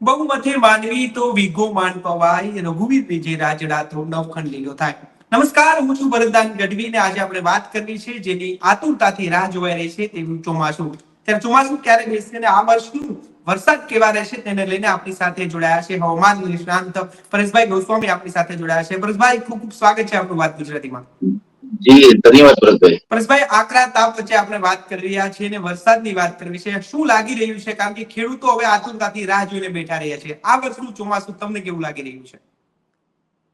બહુમથે માનવી તો વિગો માન પવાય, રઘુવીર વિજય રાજડા તો નવખંડ લીલો થાય. નમસ્કાર, હું છું ભરતદાન ગઢવી ને આજે આપણે વાત કરવી છે જેની આતુરતાથી રાહ જોવાઈ રહી છે તેનું ચોમાસું. ત્યારે ચોમાસું ક્યારે બેસશે ને આ વર્ષનું વરસાદ કેવા રહેશે તેને લઈને આપણી સાથે જોડાયા છે હવામાન નિષ્ણાંત પરેશભાઈ ગોસ્વામી આપણી સાથે જોડાયા છે. પરેશભાઈ, ખૂબ ખૂબ સ્વાગત છે આપણું વાત ગુજરાતીમાં. જી, ધન્યવાદ ભરતભાઈ પરેશભાઈ, આકરા તાપ વચ્ચે આપણે વાત કરી રહ્યા છીએ અને વરસાદની વાત કરવી છે. શું લાગી રહ્યું છે? કારણ કે ખેડૂતો હવે આતુરતાથી રાહ જોઈને બેઠા રહ્યા છે. આ વર્ષનું ચોમાસું તમને કેવું લાગી રહ્યું છે?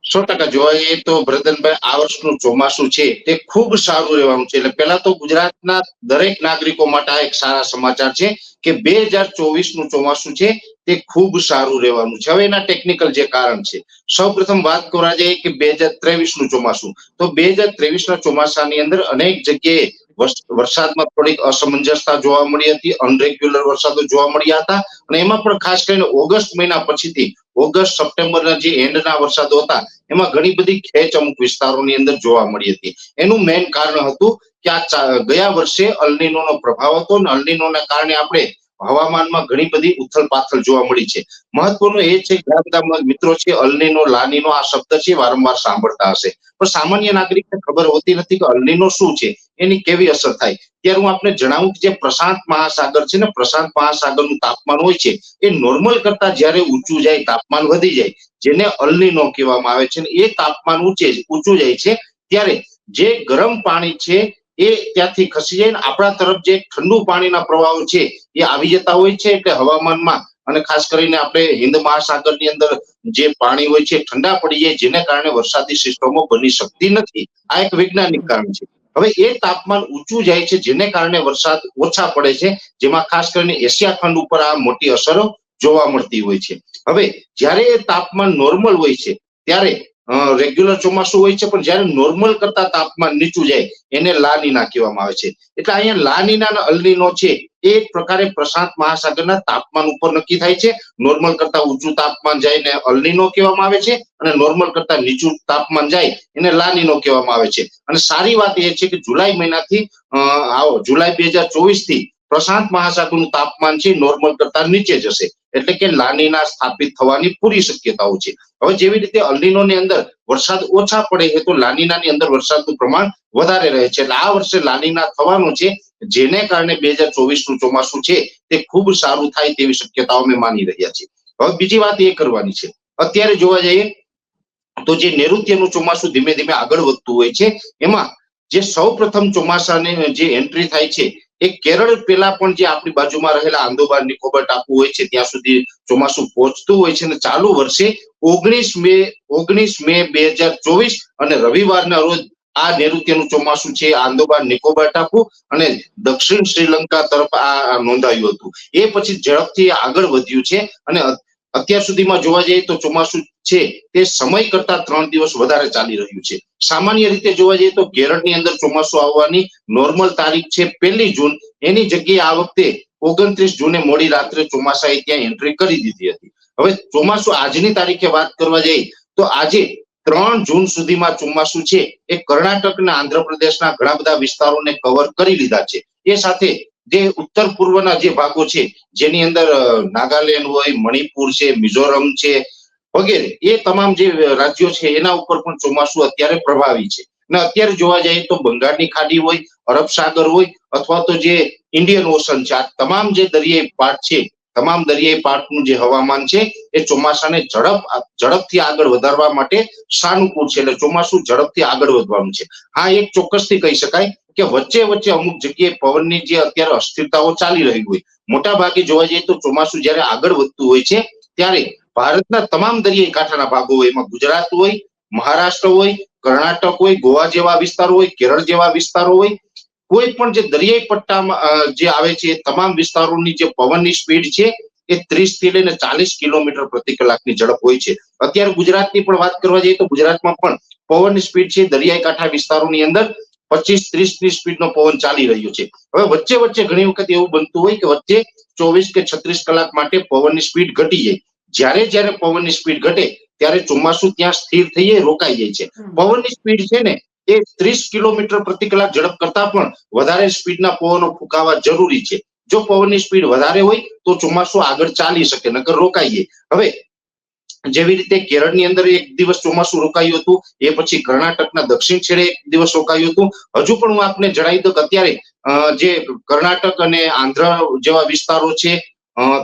સો ટકા જઈએ તો બ્રદનભાઈ આ વર્ષનું ચોમાસું છે તે ખૂબ સારું રહેવાનું છે. એટલે પહેલા તો ગુજરાતના દરેક નાગરિકો માટે આ એક સારા સમાચાર છે કે બે હજાર ચોવીસનું ચોમાસું છે તે ખૂબ સારું રહેવાનું છે. હવે એના ટેકનિકલ જે કારણ છે. સૌ પ્રથમ વાત કરવા જઈએ કે બે હજાર ત્રેવીસનું ચોમાસું. તો બે હજાર ત્રેવીસના ચોમાસાની અંદર અનેક જગ્યાએ વરસાદમાં થોડીક અસમંજસતા જોવા મળી હતી અનરેગ્યુલર વરસાદો જોવા મળ્યા હતા અને એમાં પણ ખાસ કરીને ઓગસ્ટ મહિના પછીથી, ઓગસ્ટ, સપ્ટેમ્બરના જે એન્ડના વરસાદો હતા, એમાં ઘણી બધી ખેંચ અમુક વિસ્તારોની અંદર જોવા મળી હતી. એનું મેઇન કારણ હતું કે આ ગયા વર્ષે અલ્નિનોનો પ્રભાવ હતો અને અલ્નિનોના કારણે આપણે હવામાનમાં ઘણી બધી ઉથલ પાથલ જોવા મળી છે. મહત્વનું એ છે બધા મિત્રો છે અલનીનો લાનીનો આ શબ્દ છે, વારંવાર સાંભળતા હશે. પણ સામાન્ય નાગરિકને ખબર હોતી નથી કે અલનીનો શું છે. એની કેવી અસર થાય? ત્યારે હું આપને જણાવું કે જે પ્રશાંત મહાસાગર છે ને, પ્રશાંત મહાસાગરનું તાપમાન હોય છે, એ નોર્મલ કરતા જ્યારે ઊંચું જાય, તાપમાન વધી જાય, જેને અલનીનો કહેવામાં આવે છે એ તાપમાન ઊંચે ઊંચું જાય છે, ત્યારે જે ગરમ પાણી છે, એ ત્યાંથી ખસી જાય આપણા તરફ જે ઠંડુ પાણીના પ્રવાહો છે, એ આવી જતા હોય છે, એટલે હવામાનમાં, અને ખાસ કરીને આપણે હિન્દ મહાસાગરની અંદર જે પાણી હોય છે, ઠંડા પડી જાય, જેને કારણે વરસાદી સિસ્ટમો બની શકતી નથી. આ એક વૈજ્ઞાનિક કારણ છે. હવે એ તાપમાન ઊંચું જાય છે, જેને કારણે વરસાદ ઓછા પડે છે, જેમાં ખાસ કરીને એશિયા ખંડ ઉપર આ મોટી અસરો જોવા મળતી હોય છે. હવે જ્યારે એ તાપમાન નોર્મલ હોય છે, ત્યારે રેગ્યુલર ચોમાસું હોય છે, પણ જ્યારે નોર્મલ કરતા તાપમાન નીચું જાય, એને લાનીના કહેવામાં આવે છે. એટલે અહીંયા લાનીના અલ્લીનો છે એક પ્રકારે પ્રશાંત મહાસાગરના તાપમાન ઉપર નક્કી થાય છે. નોર્મલ કરતા ઊંચું તાપમાન જાય ને અલનીનો કહેવામાં આવે છે અને નોર્મલ કરતા નીચું તાપમાન જાય એને લાનીનો કહેવામાં આવે છે. અને સારી વાત એ છે કે જુલાઈ મહિનાથી આવો, જુલાઈ બે હજાર ચોવીસથી પ્રશાંત મહાસાગરનું તાપમાન છે નોર્મલ કરતા નીચે જશે. એટલે કે લાનીના સ્થાપિત થવાની પૂરી શક્યતાઓ છે. હવે જેવી રીતે અલ્નીનોની અંદર વરસાદ ઓછા પડે છે, તો લાનીનાની અંદર વરસાદનું પ્રમાણ વધારે રહે છે. એટલે આ વર્ષે લાનીના થવાનું છે, જેને કારણે બે હજાર ચોવીસનું ચોમાસું છે, તે ખૂબ સારું થાય તેવી શક્યતાઓ અમે માની રહ્યા છીએ. હવે બીજી વાત એ કરવાની છે. અત્યારે જોવા જઈએ, તો જે નૈઋત્યનું ચોમાસું ધીમે ધીમે આગળ વધતું હોય છે, એમાં જે સૌ પ્રથમ ચોમાસાની જે એન્ટ્રી થાય છે એ કેરળ પેલા પણ જે આપણી બાજુમાં રહેલા આંદોબાર નિકોબર ટાપુ હોય છે, ત્યાં સુધી ચોમાસું પહોંચતું હોય છે અને ચાલુ વર્ષે ઓગણીસ મે ઓગણીસ મે બે હજાર ચોવીસ અને રવિવારના રોજ આ નૈઋત્યનું ચોમાસું છે આંદોબાર નિકોબાર ટાપુ અને દક્ષિણ શ્રીલંકા તરફ આ નોંધાયું હતું. એ પછી ઝડપથી આગળ વધ્યું છે અને અત્યાર સુધીમાં જોવા જઈએ તો ચોમાસું છે તે સમય કરતા ત્રણ દિવસ વધારે ચાલી રહ્યું છે. સામાન્ય રીતે જોવા જઈએ તો કેરળની અંદર ચોમાસું આવવાની નોર્મલ તારીખ છે પહેલી જૂન. એની જગ્યાએ આ વખતે ઓગણત્રીસ જૂને મોડી રાત્રે ચોમાસાએ ત્યાં એન્ટ્રી કરી દીધી હતી. હવે ચોમાસું આજની તારીખે વાત કરવા જઈએ તો આજે ત્રણ જૂન સુધીમાં ચોમાસું છે. એ કર્ણાટક અને આંધ્રપ્રદેશના ઘણા બધા વિસ્તારોને કવર કરી લીધા છે. એ સાથે જે ઉત્તર પૂર્વના જે ભાગો છે, જેની અંદર નાગાલેન્ડ હોય, મણિપુર છે, મિઝોરમ છે, વગેરે, એ તમામ જે રાજ્યો છે, એના ઉપર પણ ચોમાસું અત્યારે પ્રભાવી છે. અને અત્યારે જોવા જઈએ તો બંગાળની ખાડી હોય, અરબ સાગર હોય, અથવા તો જે ઇન્ડિયન ઓશન છે, આ તમામ જે દરિયાઈ પાટ છે તમામ દરિયાઈ પાટનું જે હવામાન છે, એ ચોમાસાને ઝડપ ઝડપથી આગળ વધારવા માટે સાનુકૂળ છે, એટલે ચોમાસું ઝડપથી આગળ વધવાનું છે. હા, એક ચોક્કસથી કહી શકાય કે વચ્ચે વચ્ચે અમુક જગ્યાએ પવનની જે અત્યારે અસ્થિરતાઓ ચાલી રહી હોય મોટા ભાગે જોવા જઈએ તો ચોમાસું જ્યારે આગળ વધતું હોય છે, ત્યારે ભારતના તમામ દરિયાઈ કાંઠાના ભાગો હોય, એમાં ગુજરાત હોય, મહારાષ્ટ્ર હોય, કર્ણાટક હોય, ગોવા જેવા વિસ્તારો હોય, કેરળ જેવા વિસ્તારો હોય કોઈ પણ જે દરિયાઈ પટ્ટામાં જે આવે છે તમામ વિસ્તારોની જે પવનની સ્પીડ છે એ ત્રીસથી લઈને ચાલીસ કિલોમીટર પ્રતિ કલાકની ઝડપ હોય છે. અત્યારે ગુજરાતની પણ વાત કરવા જઈએ તો ગુજરાતમાં પણ પવનની સ્પીડ છે દરિયાઈ કાંઠા વિસ્તારોની અંદર પચીસ ત્રીસની સ્પીડનો પવન ચાલી રહ્યો છે. હવે વચ્ચે વચ્ચે ઘણી વખત એવું બનતું હોય કે વચ્ચે ચોવીસ કે છત્રીસ કલાક માટે પવનની સ્પીડ ઘટી જાય. જ્યારે જ્યારે પવનની સ્પીડ ઘટે ત્યારે ચોમાસું ત્યાં સ્થિર થઈ જાય રોકાઈ જાય છે. પવનની સ્પીડ છે ને એ ત્રીસ કિલોમીટર પ્રતિ કલાક ઝડપ કરતા પણ વધારે સ્પીડના પવનો ફૂંકાવા જરૂરી છે. જો પવનની સ્પીડ વધારે હોય તો ચોમાસું આગળ ચાલી શકે, નકર રોકાઈએ. હવે, જેવી રીતે કેરળની અંદર એક દિવસ ચોમાસું રોકાયું હતું, એ પછી કર્ણાટકના દક્ષિણ છેડે એક દિવસ રોકાયું હતું. હજુ પણ હું આપને જણાવી દઉં અત્યારે જે કર્ણાટક અને આંધ્ર જેવા વિસ્તારો છે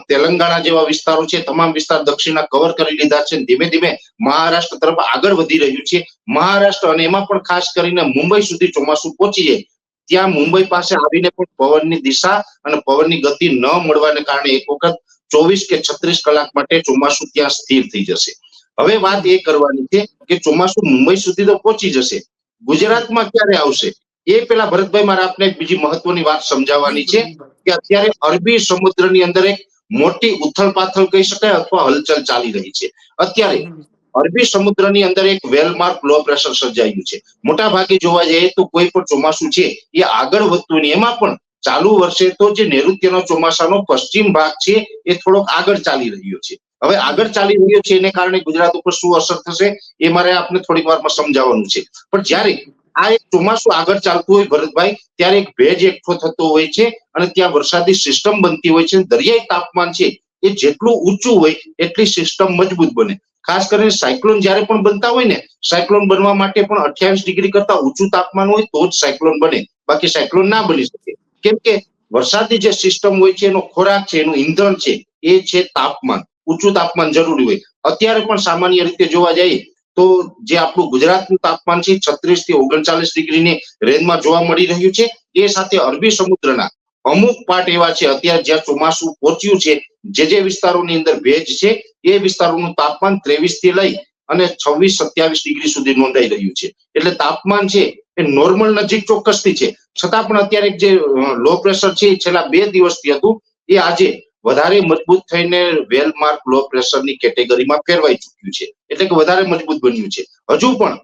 તેલંગાણા જેવા વિસ્તારો છે, તમામ વિસ્તાર દક્ષિણના કવર કરી લીધા છે ધીમે ધીમે મહારાષ્ટ્ર તરફ આગળ વધી રહ્યું છે. મહારાષ્ટ્ર અને એમાં પણ ખાસ કરીને મુંબઈ સુધી ચોમાસું પહોંચી જાય. ત્યાં મુંબઈ પાસે આવીને પણ પવનની દિશા અને પવનની ગતિ ન મળવાને કારણે એક વખત ચોવીસ કે છત્રીસ કલાક માટે ચોમાસું ત્યાં સ્થિર થઈ જશે. હવે વાત એ કરવાની છે કે ચોમાસું મુંબઈ સુધી તો પહોંચી જશે. ગુજરાતમાં ક્યારે આવશે? એ પેલા ભરતભાઈ મારે આપને બીજી મહત્વની વાત સમજાવવાની છે. કે અત્યારે અરબી સમુદ્રની અંદર એક મોટી ઉથલ કહી શકાય અથવા હલચલ ચાલી રહી છે. અત્યારે અરબી સમુદ્રની અંદર એક વેલમાર્ક લો પ્રેશર સર્જાયું છે. મોટા ભાગે જોવા જઈએ તો કોઈ પણ ચોમાસું છે એ આગળ વધતું નહીં. એમાં પણ ચાલુ વર્ષે તો જે નૈઋત્યનો ચોમાસાનો પશ્ચિમ ભાગ છે એ થોડોક આગળ ચાલી રહ્યો છે. હવે આગળ ચાલી રહ્યો છે એને કારણે ગુજરાત ઉપર શું અસર થશે એ મારે આપને થોડીક વારમાં સમજાવવાનું છે. પણ જ્યારે આ એક ચોમાસું આગળ ચાલતું હોય ભરતભાઈ, ત્યારે એક ભેજ એકઠો થતો હોય છે અને ત્યાં વરસાદી સિસ્ટમ બનતી હોય છે. દરિયાઈ તાપમાન છે એ જેટલું ઊંચું હોય એટલી સિસ્ટમ મજબૂત બને. ખાસ કરીને સાયક્લોન જ્યારે પણ બનતા હોય ને સાયક્લોન બનવા માટે પણ અઠ્યાવીસ ડિગ્રી કરતા ઊંચું તાપમાન હોય તો જ સાયક્લોન બને. બાકી સાયક્લોન ના બની શકે. કેમ કે વરસાદની જે સિસ્ટમ હોય છે, એનો ખોરાક છે, એનું ઈંધણ છે, એ છે તાપમાન. ઊંચું તાપમાન જરૂરી હોય. અત્યારે પણ સામાન્ય રીતે જોવા જઈએ તો જે આપણું ગુજરાતનું તાપમાન છે છત્રીસથી ઓગણચાલીસ ડિગ્રીની રેન્જમાં જોવા મળી રહ્યું છે. એ સાથે અરબી સમુદ્રના અમુક પાર્ટ એવા છે, અત્યારે જ્યાં ચોમાસું પહોંચ્યું છે, જે જે વિસ્તારોની અંદર ભેજ છે, એ વિસ્તારોનું તાપમાન ત્રેવીસથી લઈ અને છવ્વીસ સત્યાવીસ ડિગ્રી સુધી નોંધાઈ રહ્યું છે. એટલે તાપમાન છે એ નોર્મલ નજીક ચોક્કસથી છે. છતાં પણ અત્યારે જે લો પ્રેશર છે એ છેલ્લા બે દિવસથી હતું. એ આજે વધારે મજબૂત થઈને વેલમાર્ક લો પ્રેશરની કેટેગરીમાં ફેરવાઈ ચૂક્યું છે. એટલે કે વધારે મજબૂત બન્યું છે. હજુ પણ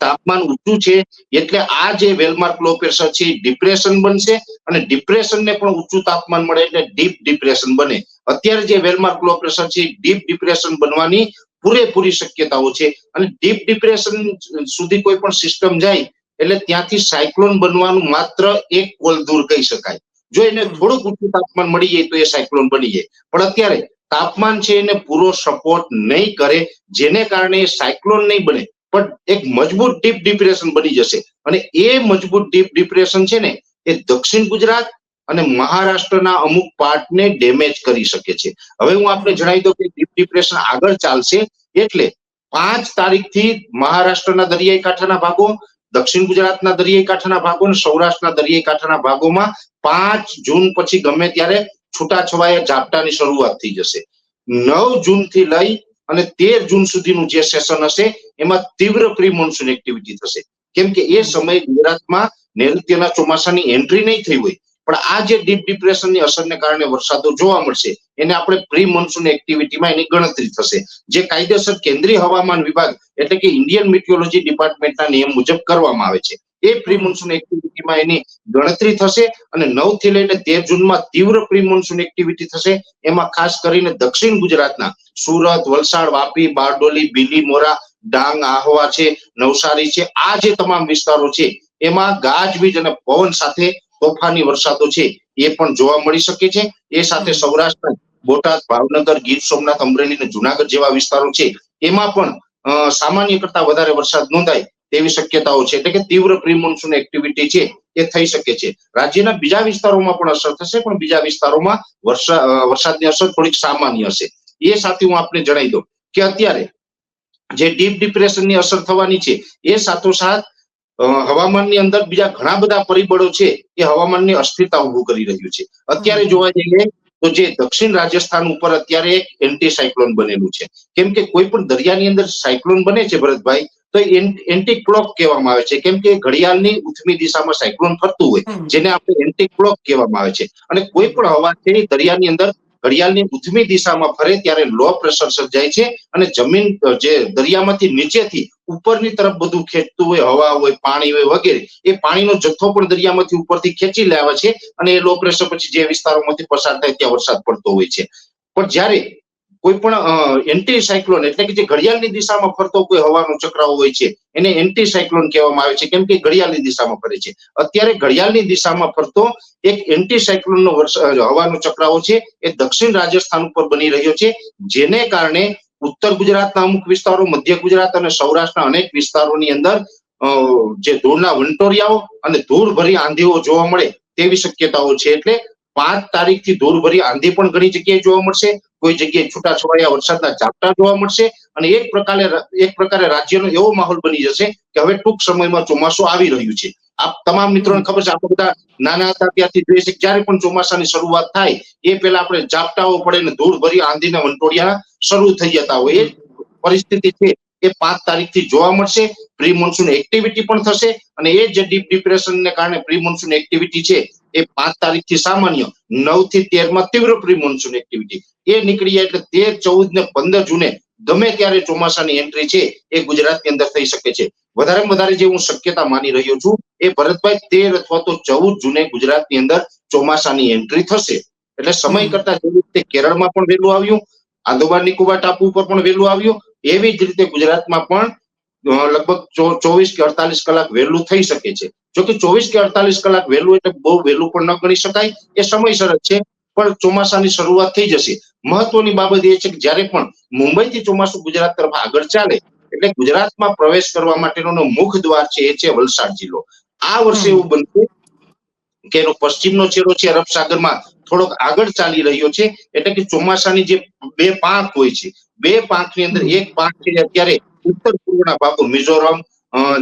તાપમાન ઊંચું છે, એટલે આ જે વેલમાર્ક લો પ્રેશર છે ડિપ્રેશન બનશે અને ડિપ્રેશનને પણ ઊંચું તાપમાન મળે એટલે ડીપ ડિપ્રેશન બને. અત્યારે જે વેલમાર્ક લો પ્રેશર છે ડીપ ડિપ્રેશન બનવાની પૂરેપૂરી શક્યતાઓ છે. અને ડીપ ડિપ્રેશન સુધી કોઈ પણ સિસ્ટમ જાય, એટલે ત્યાંથી સાયક્લોન બનવાનું માત્ર એક કોલ દૂર કહી શકાય. જો એને થોડુંક ઊંચું તાપમાન મળી જાય તો એ સાયક્લોન બની જાય. પણ અત્યારે તાપમાન છે એને પૂરો સપોર્ટ નહીં કરે જેને કારણે એ સાયક્લોન નહીં બને પણ એક મજબૂત ડીપ ડિપ્રેશન બની જશે. અને એ મજબૂત ડીપ ડિપ્રેશન છે ને એ દક્ષિણ ગુજરાત અને મહારાષ્ટ્રના અમુક પાર્ટને ડેમેજ કરી શકે છે. હવે હું આપને જણાવી દઉં કે ડીપ ડિપ્રેશન આગળ ચાલશે એટલે પાંચ તારીખથી મહારાષ્ટ્રના દરિયાઈ કાંઠાના ભાગો દક્ષિણ ગુજરાતના દરિયાઈ કાંઠાના ભાગો અને સૌરાષ્ટ્રના દરિયાઈ કાંઠાના ભાગોમાં પાંચ જૂન પછી ગમે ત્યારે છૂટાછવાયા ઝાપટાની શરૂઆત થઈ જશે. નવ જૂનથી લઈ અને તેર જૂન સુધીનું જે સેશન હશે, એમાં તીવ્ર પ્રી મોન્સૂન એક્ટિવિટી થશે. કેમ કે એ સમયે ગુજરાતમાં નૈઋત્યના ચોમાસાની એન્ટ્રી નહીં થઈ હોય. પણ આ જે ડીપ ડિપ્રેશનની અસરને કારણે વરસાદો જોવા મળશે, એને આપણે પ્રી મોન્સૂન એક્ટિવિટીમાં એની ગણતરી થશે. જે કાયદેસર કેન્દ્રીય હવામાન વિભાગ એટલે કે ઇન્ડિયન મિટિયોલોજી ડિપાર્ટમેન્ટના નિયમ મુજબ કરવામાં આવે છે. એ પ્રી મોન્સૂન એક્ટિવિટીમાં એની ગણતરી થશે અને નવથી લઈને તેર જૂનમાં તીવ્ર પ્રી મોન્સૂન એક્ટિવિટી થશે. એમાં ખાસ કરીને દક્ષિણ ગુજરાતના સુરત, વલસાડ, વાપી, બારડોલી બીલીમોરા ડાંગ, આહવા છે, નવસારી છે, આ જે તમામ વિસ્તારો છે, એમાં ગાજવીજ અને પવન સાથે તોફાની વરસાદો છે એ પણ જોવા મળી શકે છે. એ સાથે સૌરાષ્ટ્ર બોટાદ ભાવનગર ગીર સોમનાથ અમરેલી અને જુનાગઢ જેવા વિસ્તારો છે. એમાં પણ સામાન્ય કરતા વધારે વરસાદ નોંધાય તેવી શક્યતાઓ છે. એટલે કે તીવ્ર પ્રી મોન્સૂન એક્ટિવિટી છે એ થઈ શકે છે. રાજ્યના બીજા વિસ્તારોમાં પણ અસર થશે પણ બીજા વિસ્તારોમાં વરસાદ વરસાદની અસર થોડીક સામાન્ય હશે. એ સાથે હું આપને જણાવી દઉં કે અત્યારે જે ડીપ ડિપ્રેશનની અસર થવાની છે એ સાથોસાથ હવામાનની અંદર બીજા ઘણા બધા પરિબળો છે એ હવામાનની અસ્થિરતા ઉભું કરી રહ્યું છે. અત્યારે જોવા જઈએ તો જે દક્ષિણ રાજસ્થાન ઉપર અત્યારે એન્ટી સાયક્લોન બનેલું છે. કેમ કે કોઈ પણ દરિયાની અંદર સાયક્લોન બને છે ભરતભાઈ તો એન્ટી ક્લોક કહેવામાં આવે છે. કેમ કે ઘડિયાળની ઉથમી દિશામાં સાયક્લોન ફરતું હોય જેને આપણે એન્ટી ક્લોક કહેવામાં આવે છે. અને કોઈ પણ હવા છે દરિયાની અંદર ઘડિયાળની ઉથમી દિશામાં ફરે ત્યારે લો પ્રેશર સર્જાય છે અને જમીન જે દરિયામાંથી નીચેથી ઉપરની તરફ બધું ખેંચતું હોય, હવા હોય, પાણી હોય વગેરે, એ પાણીનો જથ્થો પણ દરિયામાંથી ઉપરથી ખેંચી લાવે છે અને એ લો પ્રેશર પછી જે વિસ્તારોમાંથી પસાર થાય ત્યાં વરસાદ પડતો હોય છે. પણ જ્યારે કોઈ પણ એન્ટી સાયક્લોન એટલે કે જે ઘડિયાળની દિશામાં ફરતો કોઈ હવાનો ચક્રાવ હોય છે, એને એન્ટી સાયક્લોન કહેવામાં આવે છે. કેમ કે ઘડિયાળની દિશામાં ફરે છે. અત્યારે ઘડિયાળની દિશામાં ફરતો એક એન્ટી સાયક્લોનનો હવાનો ચક્રાવો છે. એ દક્ષિણ રાજસ્થાન ઉપર બની રહ્યો છે. જેને કારણે ઉત્તર ગુજરાતના અમુક વિસ્તારો, મધ્ય ગુજરાત અને સૌરાષ્ટ્રના અનેક વિસ્તારોની અંદર જે ધૂળના વંટોરિયાઓ અને ધૂળ ભરી આંધીઓ જોવા મળે તેવી શક્યતાઓ છે. એટલે પાંચ તારીખથી ધૂળ ભરી આંધી પણ ઘણી જગ્યાએ જોવા મળશે. કોઈ જગ્યાએ છૂટાછવાયા વરસાદના ઝાપટા જોવા મળશે અને એક પ્રકારે એક પ્રકારે રાજ્યનો એવો માહોલ બની જશે કે હવે ટૂંક સમયમાં ચોમાસું આવી રહ્યું છે. આપ તમામ મિત્રોને ખબર છે, આપણે બધા નાના હતા ત્યારથી જોઈએ છે કે પણ ચોમાસાની શરૂઆત થાય, એ પહેલા આપણે ઝાપટાઓ પડે ને ધૂળ ભરી આંધીના વંટોળિયા શરૂ થઈ જતા હોય. એ પરિસ્થિતિ છે, એ પાંચ તારીખથી જોવા મળશે. પ્રી મોન્સૂન એક્ટિવિટી પણ થશે અને એ જે ડીપ ડિપ્રેશનને કારણે પ્રી મોન્સૂન એક્ટિવિટી છે એ પાંચ તારીખથી સામાન્ય નવથી તેરમાં તીવ્ર પ્રી મોન્સૂન એક્ટિવિટી એ નીકળી જાય એટલે તેર, ચૌદ ને પંદર જૂને ગમે ત્યારે ચોમાસાની એન્ટ્રી છે, એ ગુજરાતની અંદર થઈ શકે છે વધારેમાં વધારે જે હું શક્યતા માની રહ્યો છું, એ ભરતભાઈ તેર અથવા તો ચૌદ જૂને ગુજરાતની અંદર ચોમાસાની એન્ટ્રી થશે એટલે સમય. કરતા જેવી રીતે કેરળમાં પણ વહેલું આવ્યું આંદોબાર નિકોબાર ટાપુ ઉપર પણ વહેલું આવ્યું, એવી જ રીતે ગુજરાતમાં પણ લગભગ ચોવીસ કે અડતાલીસ કલાક વહેલું થઈ શકે છે. જો કે ચોવીસ કે અડતાલીસ કલાક વહેલું એટલે બહુ વહેલું પણ ન ગણી શકાય. એ સમયસર જ છે, પણ ચોમાસાની શરૂઆત થઈ જશે. મહત્વની બાબત એ છે કે જ્યારે પણ મુંબઈથી ચોમાસું ગુજરાત તરફ આગળ ચાલે, એટલે ગુજરાતમાં પ્રવેશ કરવા માટેનો મુખ દ્વાર છે એ છે વલસાડ જિલ્લો. આ વર્ષે એવું બનશે કે એનો પશ્ચિમનો છેડો છે અરબ સાગરમાં થોડોક આગળ ચાલી રહ્યો છે, એટલે કે ચોમાસાની જે બે પાંખ હોય છે, બે પાંખની અંદર એક પાંખ છે અત્યારે ઉત્તર પૂર્વના ભાગો મિઝોરમ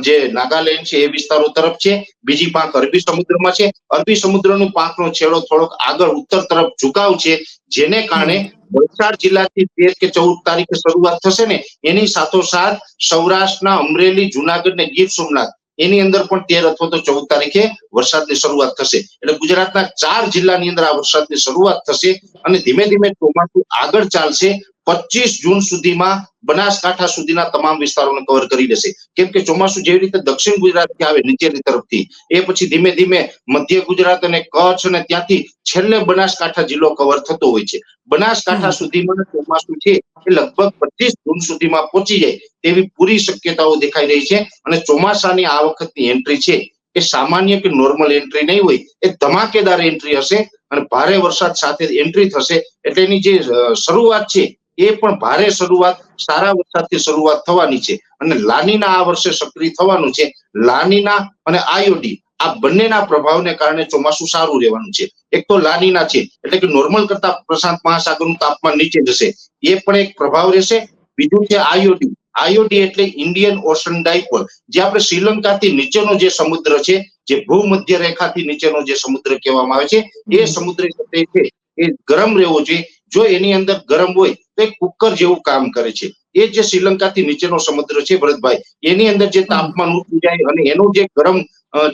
જે નાગાલેન્ડ છે એ વિસ્તારો તરફ છે. બીજી પાંખ અરબી સમુદ્રમાં છે. અરબી સમુદ્રનું પાંખનો છેડો થોડોક આગળ ઉત્તર તરફ ઝુકાવ છે, જેને કારણે વલસાડ જિલ્લાથી તેર કે ચૌદ તારીખે શરૂઆત થશે ને, એની સાથોસાથ સૌરાષ્ટ્રના અમરેલી જુનાગઢ ને ગીર સોમનાથ, એની અંદર પણ તેર અથવા તો ચૌદ તારીખે વરસાદની શરૂઆત થશે. એટલે ગુજરાતના ચાર જિલ્લાની અંદર આ વરસાદની શરૂઆત થશે અને ધીમે ધીમે ચોમાસું આગળ ચાલશે. પચીસ જૂન સુધીમાં બનાસકાંઠા સુધીના તમામ વિસ્તારોને કવર કરી લેશે કેમ કે ચોમાસું જેવી રીતે દક્ષિણ ગુજરાતથી આવે નીચેની તરફથી એ પછી ધીમે ધીમે મધ્ય ગુજરાત અને કચ્છ અને ત્યાંથી છેલ્લે બનાસકાંઠા જિલ્લો કવર થતો હોય છે. બનાસકાંઠા સુધીમાં ચોમાસું છે એ લગભગ પચીસ જૂન સુધીમાં પહોંચી જાય તેવી પૂરી શક્યતાઓ દેખાઈ રહી છે અને ચોમાસાની આ વખતની એન્ટ્રી છે એ સામાન્ય કે નોર્મલ એન્ટ્રી નહીં હોય એ ધમાકેદાર એન્ટ્રી હશે અને ભારે વરસાદ સાથે એન્ટ્રી થશે. એટલે એની જે શરૂઆત છે એ પણ ભારે શરૂઆત, સારા વરસાદથી શરૂઆત થવાની છે અને લાનીના આ વર્ષે સક્રિય થવાનું છે. લાનીના અને આયોડી આ બંનેના પ્રભાવને કારણે ચોમાસું સારું રહેવાનું છે. એક તો લાનીના છે, એટલે કે નોર્મલ કરતા પ્રશાંત મહાસાગરનું તાપમાન નીચે જશે. એ પણ એક પ્રભાવ રહેશે. બીજું છે આયોડી આયોડી એટલે ઇન્ડિયન ઓશન ડાયપોલ, જે આપણે શ્રીલંકાથી નીચેનો જે સમુદ્ર છે, જે ભૂમધ્ય રેખાથી નીચેનો જે સમુદ્ર કહેવામાં આવે છે, એ સમુદ્ર છે, એ ગરમ રહેવો જોઈએ. જો એની અંદર ગરમ હોય, તો એ કુકર જેવું કામ કરે છે. એ જે શ્રીલંકાથી નીચેનો સમુદ્ર છે ભરતભાઈ, એની અંદર જે તાપમાન ઊંચું જાય અને એનો જે ગરમ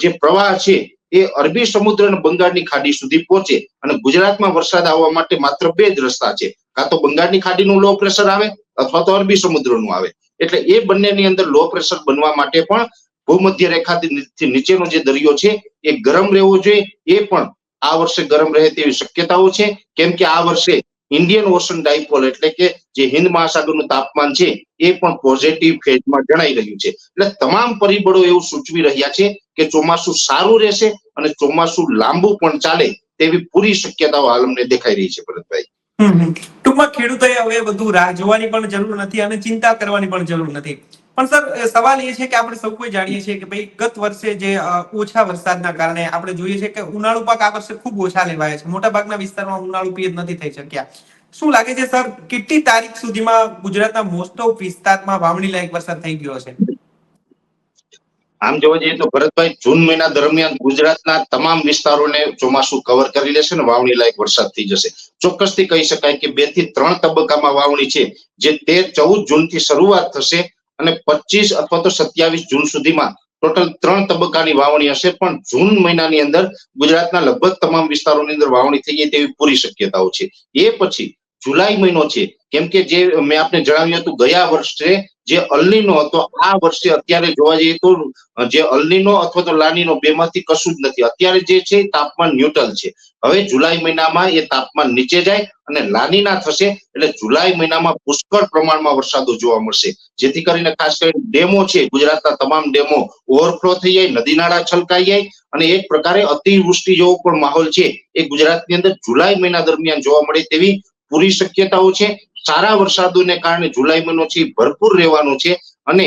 જે પ્રવાહ છે, એ અરબી સમુદ્ર અને બંગાળની ખાડી સુધી પહોંચે અને ગુજરાતમાં વરસાદ આવવા માટે માત્ર બે જ રસ્તા છે. કાં તો બંગાળની ખાડીનું લો પ્રેશર આવે અથવા તો અરબી સમુદ્રનું આવે. એટલે એ બંનેની અંદર લો પ્રેશર બનવા માટે પણ ભૂમધ્ય રેખાથી નીચેનો જે દરિયો છે, એ ગરમ રહેવો જોઈએ. એ પણ આ વર્ષે ગરમ રહે તેવી શક્યતાઓ છે. કેમ કે આ વર્ષે ઇન્ડિયન ઓશન ડાયપોલ એટલે કે જે હિન્દ મહાસાગરનું તાપમાન છે, એ પણ પોઝિટિવ ફેઝમાં જણાઈ રહ્યું છે. એટલે તમામ પરિબળો એવું સૂચવી રહ્યા છે કે ચોમાસું સારું રહેશે અને ચોમાસું લાંબુ પણ ચાલે તેવી પૂરી શક્યતાઓ આલમને દેખાઈ રહી છે, ભરતભાઈ. ટૂંકમાં ખેડૂતોએ હવે બધું રાહ જોવાની પણ જરૂર નથી અને ચિંતા કરવાની પણ જરૂર નથી. પણ સર સવાલ એ છે કે આપણે સૌ કોઈ જાણીએ છીએ કે ભાઈ ગત વર્ષે જે ઓછા વરસાદના કારણે આપણે જોઈએ છે કે ઉનાળુ પાક આ વર્ષે ખૂબ ઓછા લેવાયા છે. મોટા ભાગના વિસ્તારમાં ઉનાળુ પિયત નથી થઈ શક્યા. શું લાગે છે સર, કેટલી તારીખ સુધીમાં ગુજરાતના મોસ્ટ ઓફ વિસ્તારમાં વાવણી લાયક વરસાદ થઈ ગયો છે આમ જોવા જઈએ તો ભરતભાઈ, જૂન મહિના દરમિયાન ગુજરાતના તમામ વિસ્તારોને ચોમાસું કવર કરી લેશે ને વાવણી લાયક વરસાદ થઈ જશે. ચોક્કસથી કહી શકાય કે બેથી ત્રણ તબક્કામાં વાવણી છે, જે તેર ચૌદ જૂનથી શરૂઆત થશે. અને પચીસ અથવા તો સત્યાવીસ જૂન સુધીમાં ટોટલ ત્રણ તબક્કાની વાવણી હશે. પણ જૂન મહિનાની અંદર ગુજરાતના લગભગ તમામ વિસ્તારોની અંદર વાવણી થઈ જાય તેવી પૂરી શક્યતાઓ છે. એ પછી જુલાઈ મહિનો છે. કેમ કે જે મેં આપને જણાવ્યું હતું, ગયા વર્ષે જે અલ્લીનો હતો, આ વર્ષે અત્યારે જોવા જઈએ તો જે અલ્લીનો અથવા તો લાનીનો, બેમાંથી કશું જ નથી. અત્યારે જે છે તાપમાન ન્યુટ્રલ છે. હવે જુલાઈ મહિનામાં એ તાપમાન નીચે જાય અને લાનીના થશે એટલે જુલાઈ મહિનામાં પુષ્કળ પ્રમાણમાં વરસાદો જોવા મળશે. જેથી કરીને ખાસ કરીને ડેમો છે, ગુજરાતના તમામ ડેમો ઓવરફ્લો થઈ જાય, નદી નાળા છલકાઈ જાય અને એક પ્રકારે અતિવૃષ્ટિ જેવો પણ માહોલ છે એ ગુજરાતની અંદર જુલાઈ મહિના દરમિયાન જોવા મળે તેવી પૂરી શક્યતાઓ છે. સારા વરસાદોને કારણે જુલાઈ મહિનો છે ભરપૂર રહેવાનો છે અને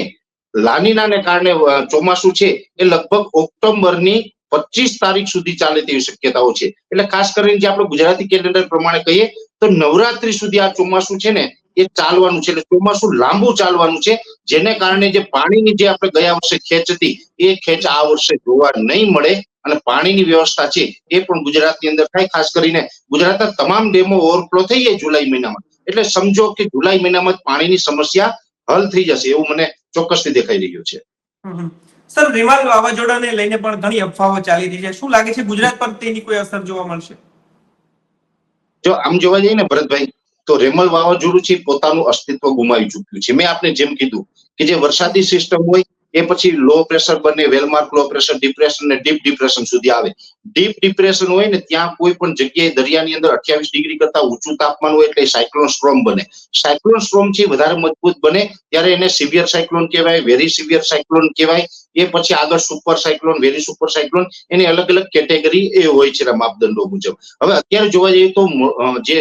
લાનીનાને કારણે ચોમાસું છે એ લગભગ ઓક્ટોબરની પચીસ તારીખ સુધી ચાલે તેવી શક્યતાઓ છે. એટલે ખાસ કરીને જે આપણે ગુજરાતી કેલેન્ડર પ્રમાણે કહીએ, તો નવરાત્રી સુધી આ ચોમાસું છે ને એ ચાલવાનું છે. એટલે ચોમાસું લાંબુ ચાલવાનું છે. જેને કારણે જે પાણીની જે આપણે ગયા વર્ષે ખેંચ હતી, એ ખેંચ આ વર્ષે જોવા નહીં મળે. અને પાણીની વ્યવસ્થા છે એ પણ ગુજરાતની અંદર થાય ખાસ કરીને ગુજરાતના તમામ ડેમો ઓવરફ્લો થઈ જાય જુલાઈ મહિનામાં. એટલે સમજો કે જુલાઈ મહિનામાં પાણીની સમસ્યા હલ થઈ જશે એવું મને ચોક્કસથી દેખાઈ રહ્યું છે. સર રેમાલ વાવાઝોડાને લઈને પણ ઘણી અફવાઓ ચાલી રહી છે. શું લાગે છે ગુજરાત પર તેની કોઈ અસર જોવા મળશે? જો આમ જોવા જઈએ ને ભરતભાઈ તો રેમલ વાવાઝોડું છે પોતાનું અસ્તિત્વ ગુમાવી ચૂક્યું છે. મેં આપને જેમ કીધું કે જે વરસાદી સિસ્ટમ હોય એ પછી લો પ્રેશર બને well mark low pressure depression ને ડીપ ડિપ્રેશન સુધી આવે. ડીપ ડિપ્રેશન હોય ને, ત્યાં કોઈ પણ જગ્યાએ દરિયાની અંદર અઠ્યાવીસ ડિગ્રી કરતા ઊંચું તાપમાન હોય એટલે સાયક્લોન સ્ટ્રોમ બને. સાયક્લોન સ્ટ્રોમ છે વધારે મજબૂત બને ત્યારે એને સિવિયર સાયક્લોન કહેવાય વેરી સિવિયર સાયક્લોન કહેવાય. એ પછી આગળ super cyclone very super cyclone એની અલગ અલગ કેટેગરી એ હોય છે માપદંડો મુજબ. હવે અત્યારે જોવા જઈએ તો જે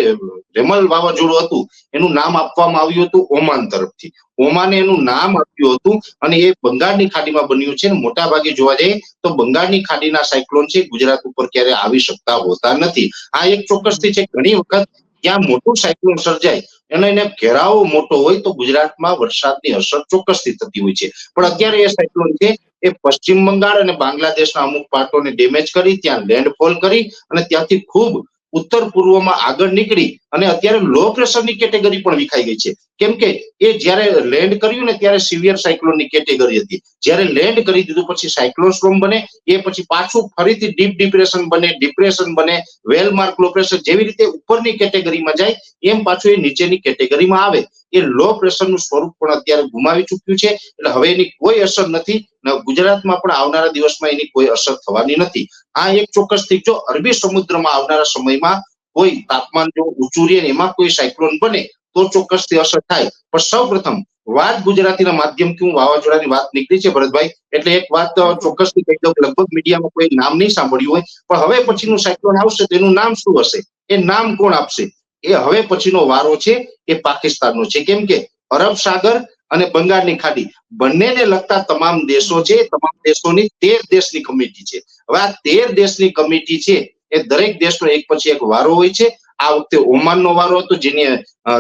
રેમલ વાવાઝોડું હતું, એનું નામ આપવામાં આવ્યું હતું ઓમાન તરફથી. ઓમાને એનું નામ આપ્યું હતું અને એ બંગાળની ખાડીમાં બન્યું છે મોટા ભાગે જોવા જઈએ તો બંગાળની ખાડીના સાયક્લોન છે, ગુજરાત ઉપર ક્યારે આવી શકતા હોતા નથી. આ એક ચોક્કસથી છે, ઘણી વખત ત્યાં મોટું સાયક્લોન સર્જાય અને એને ઘેરાવો મોટો હોય તો ગુજરાતમાં વરસાદની અસર ચોક્કસથી થતી હોય છે. પણ અત્યારે એ સાયક્લોન છે, એ પશ્ચિમ બંગાળ અને બાંગ્લાદેશના અમુક પાર્ટોને ડેમેજ કરી, ત્યાં લેન્ડફોલ કરી અને ત્યાંથી ખૂબ ઉત્તર પૂર્વમાં આગળ નીકળી અને અત્યારે લો પ્રેશરની કેટેગરી પણ વિખાઈ ગઈ છે. કેમ કે એ જ્યારે લેન્ડ કર્યું ને ત્યારે સિવિયર સાયક્લોનની કેટેગરી હતી. જ્યારે લેન્ડ કરી દીધું પછી સાયક્લોન સ્ટ્રોમ બને, એ પછી પાછું ફરીથી ડીપ ડિપ્રેશન બને ડિપ્રેશન બને વેલ માર્ક લો પ્રેશર જેવી રીતે ઉપરની કેટેગરીમાં જાય, એમ પાછું એ નીચેની કેટેગરીમાં આવે. એ લો પ્રેશરનું સ્વરૂપ પણ અત્યારે ગુમાવી ચૂક્યું છે. એટલે હવે એની કોઈ અસર નથી ગુજરાતમાં પણ આવનારા દિવસમાં એની કોઈ અસર થવાની નથી. આ એક ચોક્કસથી જો અરબી સમુદ્રમાં આવનારા સમયમાં કોઈ તાપમાન જો ઊંચું રહે એમાં કોઈ સાયક્લોન બને, તો ચોક્કસથી અસર થાય. પણ સૌ પ્રથમ વાત ગુજરાતીના માધ્યમથી હું વાવાઝોડાની વાત નીકળી છે ભરતભાઈ. એટલે એક વાત ચોક્કસથી કહી દઉં, લગભગ મીડિયામાં કોઈ નામ નહીં સાંભળ્યું હોય. પણ હવે પછીનું સાયક્લોન આવશે તેનું નામ શું હશે? એ નામ કોણ આપશે? એ હવે પછીનો વારો છે એ પાકિસ્તાનનો છે. કેમ કે અરબ સાગર અને બંગાળની ખાડી બંનેને લગતા તમામ દેશો છે. તમામ દેશોની તેર દેશની કમિટી છે. હવે આ તેર દેશની કમિટી છે એ દરેક દેશનો એક પછી એક વારો હોય છે. આ વખતે ઓમાનનો વારો હતો જેને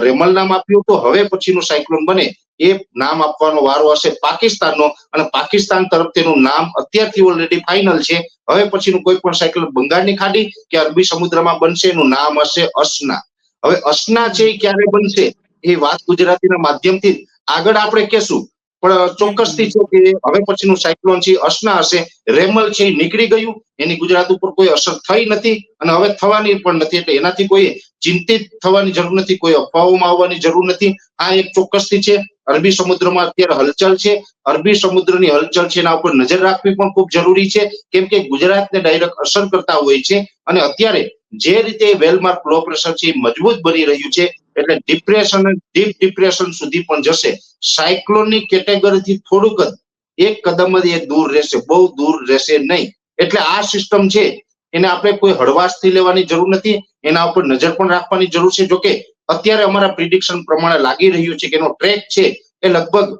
રેમલ નામ આપ્યું હતું. હવે પછીનું સાયક્લોન બને એ નામ આપવાનો વારો હશે પાકિસ્તાનનો અને પાકિસ્તાન તરફ તેનું નામ અત્યારથી ઓલરેડી ફાઇનલ છે. હવે પછીનું કોઈ પણ સાયક્લોન બંગાળની ખાડી કે અરબી સમુદ્રમાં બનશે એનું નામ હશે અસના. હવે અસના છે એ ક્યારે બનશે એ વાત ગુજરાતીના માધ્યમથી આગળ આપણે કહેશું. પણ ચોક્કસથી છે કે હવે પછીનું સાયક્લોન છે અસના હશે. રેમલ છે એ નીકળી ગયું. એની ગુજરાત ઉપર કોઈ અસર થઈ નથી અને હવે થવાની પણ નથી. એટલે એનાથી કોઈ ચિંતિત થવાની જરૂર નથી. કોઈ અફવાઓમાં આવવાની જરૂર નથી. આ એક ચોક્કસથી છે. અરબી સમુદ્રમાં અત્યારે હલચલ છે. અરબી સમુદ્રની હલચલ છે એના ઉપર નજર રાખવી પણ ખૂબ જરૂરી છે. કેમ કે ગુજરાતને ડાયરેક્ટ અસર કરતા હોય છે. અને અત્યારે જે રીતે વેલમાર્ક લો પ્રેશર છે મજબૂત બની રહ્યું છે, એટલે ડિપ્રેશન ડીપ ડિપ્રેશન સુધી પણ જશે. સાયક્લોનની કેટેગરીથી થોડુંક જ, એક કદમ જ એ દૂર રહેશે, બહુ દૂર રહેશે નહીં. એટલે આ સિસ્ટમ છે, એને આપણે કોઈ હળવાશથી લેવાની જરૂર નથી, એના ઉપર નજર પણ રાખવાની જરૂર છે. જોકે, અત્યારે અમારા પ્રિડિક્શન પ્રમાણે લાગી રહ્યું છે કે એનો ટ્રેક છે, એ લગભગ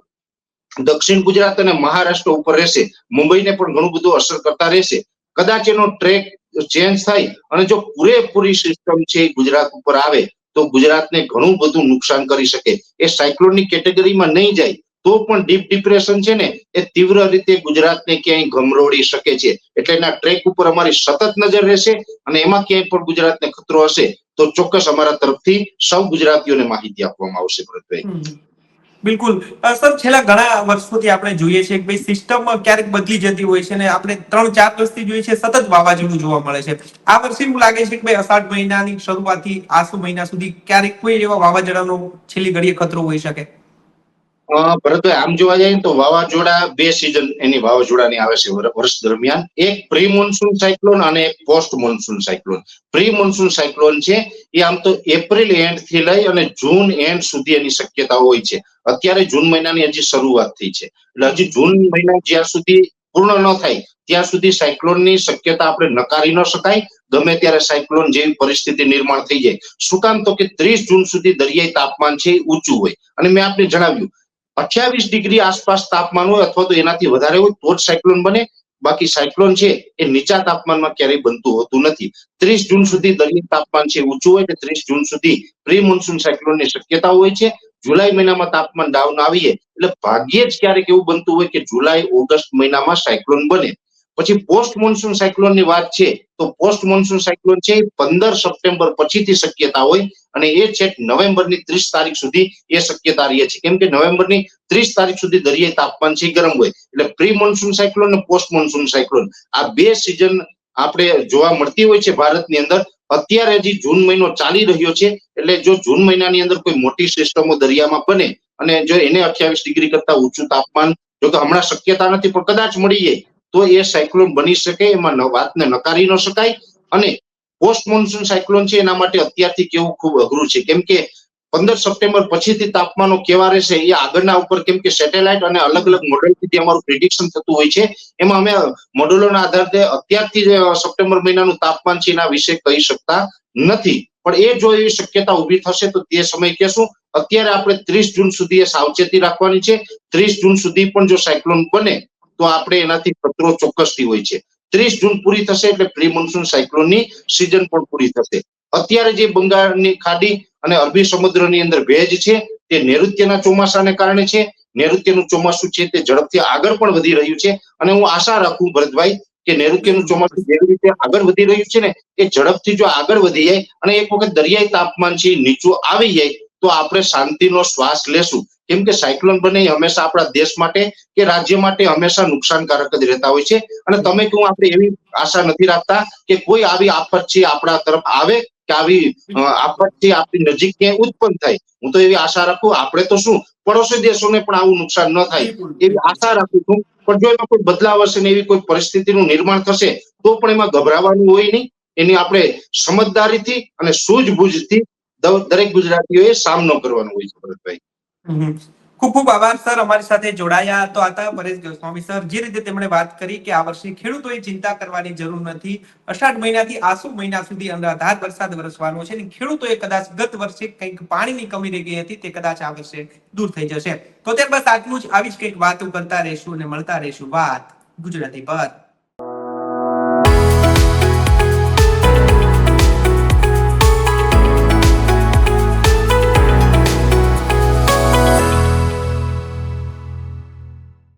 દક્ષિણ ગુજરાત અને મહારાષ્ટ્ર ઉપર રહેશે. મુંબઈને પણ ઘણું બધું અસર કરતા રહેશે. કદાચ એનો ટ્રેક ચેન્જ થાય. અને જો પૂરેપૂરી સિસ્ટમ છે ગુજરાત ઉપર આવે, તો ગુજરાતને ઘણું બધું નુકસાન કરી શકે. એ સાયક્લોનની કેટેગરીમાં નહીં જાય, તો પણ ડીપ ડિપ્રેશન છે ને, એ તીવ્ર રીતે ગુજરાતને ક્યાંય ગમરોડી શકે છે. એટલે એના ટ્રેક ઉપર અમારી સતત નજર રહેશે અને એમાં ક્યાંય પણ ગુજરાતને ખતરો હશે, તો ચોક્કસ અમારા તરફથી સૌ ગુજરાતીઓને માહિતી આપવામાં આવશે ભરતભાઈ. બિલકુલ. સર, છેલ્લા ઘણા વર્ષોથી આપણે જોઈએ છે કે ભાઈ સિસ્ટમ ક્યારેક બદલી જતી હોય છે ને આપણે ત્રણ ચાર વર્ષથી જોઈએ છે સતત વાવાઝોડું જોવા મળે છે. આ વર્ષે એવું લાગે છે કે ભાઈ અષાઢ મહિનાની શરૂઆતથી આસુ મહિના સુધી ક્યારેક કોઈ એવા વાવાઝોડાનો છેલ્લી ઘડીએ ખતરો હોઈ શકે. ભરતભાઈ આમ જોવા જઈએ તો વાવાઝોડા બે સિઝન એની વાવાઝોડાની આવે છે વર્ષ દરમિયાન. એક પ્રી મોન્સૂન સાયક્લોન અને એક post monsoon cyclone pre monsoon cyclone છે, એ આમ તો એપ્રિલ એન્ડથી લઈ અને જૂન એન્ડ સુધી એની શક્યતા હોય છે. અત્યારે જૂન મહિનાની હજી શરૂઆત થઈ છે. એટલે હજી જૂન મહિના જ્યાં સુધી પૂર્ણ ન થાય, ત્યાં સુધી સાયક્લોનની શક્યતા આપણે નકારી ન શકાય. ગમે ત્યારે સાયક્લોન જેવી પરિસ્થિતિ નિર્માણ થઈ જાય. શું કામ તો કે ત્રીસ જૂન સુધી દરિયાઈ તાપમાન છે ઊંચું હોય. અને મેં આપને જણાવ્યું અઠ્યાવીસ ડિગ્રી આસપાસ તાપમાન હોય અથવા તો એનાથી વધારે હોય, તો જ સાયક્લોન બને. બાકી સાયક્લોન છે, એ નીચા તાપમાનમાં ક્યારેય બનતું હોતું નથી. ત્રીસ જૂન સુધી દરિયા તાપમાન છે ઊંચું હોય એટલે ત્રીસ જૂન સુધી પ્રી મોન્સૂન સાયક્લોનની શક્યતા હોય છે. જુલાઈ મહિનામાં તાપમાન ડાઉન આવીએ એટલે ભાગ્યે જ ક્યારેક એવું બનતું હોય કે જુલાઈ, ઓગસ્ટ મહિનામાં સાયક્લોન બને. પછી પોસ્ટ મોન્સૂન સાયક્લોનની વાત છે, તો પોસ્ટ મોન્સૂન સાયક્લોન છે એ પંદર સપ્ટેમ્બર પછીથી શક્યતા હોય અને એ છેક નવેમ્બરની ત્રીસ તારીખ સુધી એ શક્યતા રહે છે. કેમ કે નવેમ્બરની ત્રીસ તારીખ સુધી દરિયાઈ તાપમાન છે ગરમ હોય. એટલે પ્રી મોન્સૂન સાયક્લોન અને પોસ્ટ મોન્સૂન સાયક્લોન આ બે સિઝન આપણે જોવા મળતી હોય છે ભારતની અંદર. અત્યારે હજી જૂન મહિનો ચાલી રહ્યો છે, એટલે જો જૂન મહિનાની અંદર કોઈ મોટી સિસ્ટમો દરિયામાં બને અને જો એને અઠ્યાવીસ ડિગ્રી કરતા ઊંચું તાપમાન, જો કે હમણાં શક્યતા નથી, પણ કદાચ મળી જાય. તો એ સાયક્લોન બની શકે, એમાં વાતને નકારી ન શકાય. અને પોસ્ટ મોન્સૂન સાયક્લોન છે, એના માટે અત્યારથી કેવું ખૂબ અઘરું છે. કેમ કે પંદર સપ્ટેમ્બર પછીથી તાપમાનો કેવા રહેશે એ આગળના ઉપર કેમ કે સેટેલાઇટ અને અલગ અલગ મોડેલથી અમારું પ્રિડિક્શન થતું હોય છે, એમાં અમે મોડેલોના આધારે અત્યારથી જ સપ્ટેમ્બર મહિનાનું તાપમાન છે એના વિશે કહી શકતા નથી. પણ એ જો એવી શક્યતા ઊભી થશે તો તે સમય કહેશું, અત્યારે આપણે ત્રીસ જૂન સુધી એ સાવચેતી રાખવાની છે. ત્રીસ જૂન સુધી પણ જો સાયક્લોન બને તો આપણે એનાથી ખતરો ચોક્કસથી હોય છે. ત્રીસ જૂન પૂરી થશે એટલે પ્રી મોન્સૂન સાયક્લોનની સિઝન પણ પૂરી થશે. અત્યારે જે બંગાળની ખાડી અને અરબી સમુદ્રની અંદર ભેજ છે, તે નૈઋત્યના ચોમાસાને કારણે છે. નૈઋત્યનું ચોમાસું છે તે ઝડપથી આગળ પણ વધી રહ્યું છે અને હું આશા રાખું ભરતભાઈ કે નૈઋત્યનું ચોમાસું જેવી રીતે આગળ વધી રહ્યું છે ને, એ ઝડપથી જો આગળ વધી જાય અને એક વખત દરિયાઈ તાપમાન છે નીચું આવી જાય, તો આપણે શાંતિનો શ્વાસ લેશું. કેમ કે સાયક્લોન બને હંમેશા આપણા દેશ માટે કે રાજ્ય માટે હંમેશા નુકસાનકારક જ રહેતા હોય છે. અને તમે કહું આપણે એવી આશા નથી રાખતા કે કોઈ આવી આફત છે આપણા તરફ આવે કે આવી આફત આપણી નજીક ક્યાંય ઉત્પન્ન થાય. હું તો એવી આશા રાખું, આપણે તો શું પડોશી દેશોને પણ આવું નુકસાન ન થાય. એવી આશા રાખું છું. પણ જો એમાં કોઈ બદલાવ હશે ને એવી કોઈ પરિસ્થિતિનું નિર્માણ થશે, તો પણ એમાં ગભરાવાનું હોય નહીં. એની આપણે સમજદારીથી અને સૂઝબૂઝથી દરેક ગુજરાતીઓએ સામનો કરવાનો હોય છે ભરતભાઈ. ખૂબ ખૂબ આભાર, સર. અમારી સાથે જોડાયા તો હતા પરેશ ગોસ્વામી સર. જે રીતે તેમણે વાત કરી કે આ વર્ષે ખેડૂતોએ ચિંતા કરવાની જરૂર નથી, અષાઢ મહિનાથી આસુ મહિના સુધી અનરાધાર વરસાદ વરસવાનો છે અને ખેડૂતોએ કદાચ ગત વર્ષે કંઈક પાણીની કમી રહી ગઈ હતી તે કદાચ આ વર્ષે દૂર થઈ જશે. તો ત્યાર બસ આટલું જ. આવી જ કંઈક વાતો કરતા રહેશું અને મળતા રહેશું વાત ગુજરાતી પર.